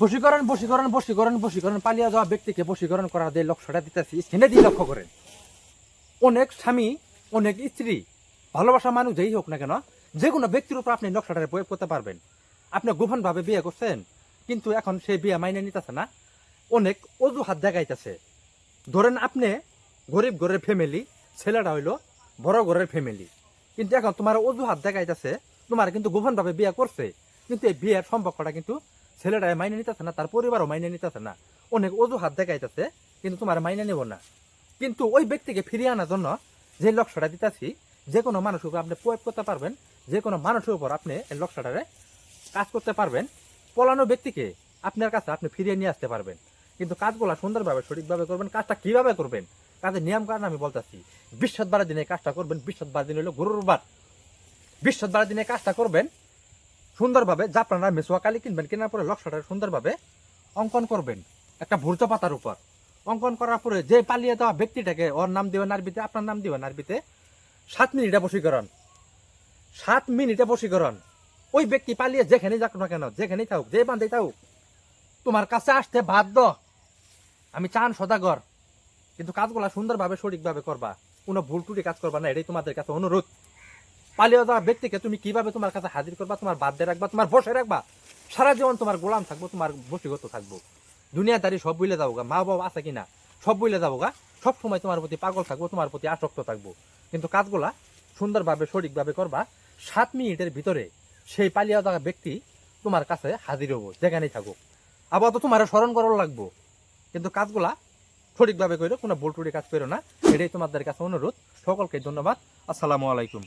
বশীকরণ বশীকরণ বশীকরণ বশীকরণ, পালিয়ে যাওয়া ব্যক্তিকে বশীকরণ করার যে লক্ষ্যটা দিতেছি সেটা দিয়ে লক্ষ্য করেন। অনেক স্বামী, অনেক স্ত্রী, ভালোবাসা মানুষ যেই হোক না কেন, যে কোনো ব্যক্তির উপর আপনি নকশাটা প্রয়োগ করতে পারবেন। আপনি গোপনভাবে বিয়ে করছেন, কিন্তু এখন সে বিয়ে মাইনে নিতেছে না। অনেক অজুহাত দেখাইতেছে। ধরেন আপনি গরিব ঘরের ফ্যামিলি ছেলেটা হইল বড় ঘরের ফ্যামিলি কিন্তু এখন তোমার অজুহাত দেখাইতেছে, তোমার কিন্তু গোপনভাবে বিয়ে করছে। কিন্তু এই বিয়ের সম্পর্কটা কিন্তু ছেলেটা মাইনে নিতেছে না, তার পরিবারও মাইনে নিতেছে না। অনেক অজুহাত দেখাইতেছে, কিন্তু তোমার মাইনে নেব না। কিন্তু ওই ব্যক্তিকে ফিরিয়ে আনার জন্য যে লক্ষ্যটা দিতেছি, যে কোনো মানুষের উপর আপনি প্রয়োগ করতে পারবেন, যে কোনো মানুষের উপর আপনি এই লক্ষ্যটারে কাজ করতে পারবেন। পলানো ব্যক্তিকে আপনার কাছে আপনি ফিরিয়ে নিয়ে আসতে পারবেন। কিন্তু কাজগুলো সুন্দরভাবে, সঠিকভাবে করবেন, কাজটা কীভাবে করবেন? কাজের নিয়ম কারণ আমি বলতেছি বৃহস্পতিবার দিনে কাজটা করবেন বৃহস্পতিবার দিন হলো গরুর বার। বৃহস্পতিবার দিনে কাজটা করবেন সুন্দরভাবে জাপরানা মেসোয়া কালি কিনবেন, কেনার পরে লক্ষ্যটা সুন্দরভাবে অঙ্কন করবেন। একটা ভূর্ত পাতার উপর। অঙ্কন করার পরে যে পালিয়ে যাওয়া ব্যক্তিটাকে, ওর নাম দিবেন আরবিতে, আপনার নাম দিবেন আরবিতে, সাত মিনিটে বশীকরণ। সাত মিনিটে বশীকরণ। ওই ব্যক্তি পালিয়ে যেখানেই যাক না কেন, যেখানেই থাকুক, যে বান্ধেই থাকুক, তোমার কাছে আসতে বাধ্য। আমি চান সদাগর, কিন্তু কাজগুলা সুন্দরভাবে, সঠিকভাবে করবা। কোনো ভুল টুটি কাজ করবা না, এটাই তোমাদের কাছে অনুরোধ। পালিয়ে যাওয়া ব্যক্তিকে তুমি কীভাবে তোমার কাছে হাজির করবা, তোমার বাদ দিয়ে রাখবা, তোমার বসে রাখবা? সারা জীবন তোমার গোলাম থাকব, তোমার বসীগত থাকব। দুনিয়াদারি সব বুঝলে যাব গা মা বাবা আছে কিনা? সব বুঝলে যাব গা। সব সময় তোমার প্রতি পাগল থাকব, তোমার প্রতি আসক্ত থাকব। কিন্তু কাজগুলা সুন্দরভাবে, সঠিকভাবে করবা, সাত মিনিটের ভিতরে সেই পালিয়ে যাওয়া ব্যক্তি তোমার কাছে হাজির হব, যেখানেই থাকুক। আবার তো তোমার স্মরণ করার লাগবো। কিন্তু কাজগুলা সঠিকভাবে করো কোনো ভুল টুটি কাজ করো না। এটাই তোমাদের কাছে অনুরোধ। সকলকে ধন্যবাদ। আসসালামু আলাইকুম।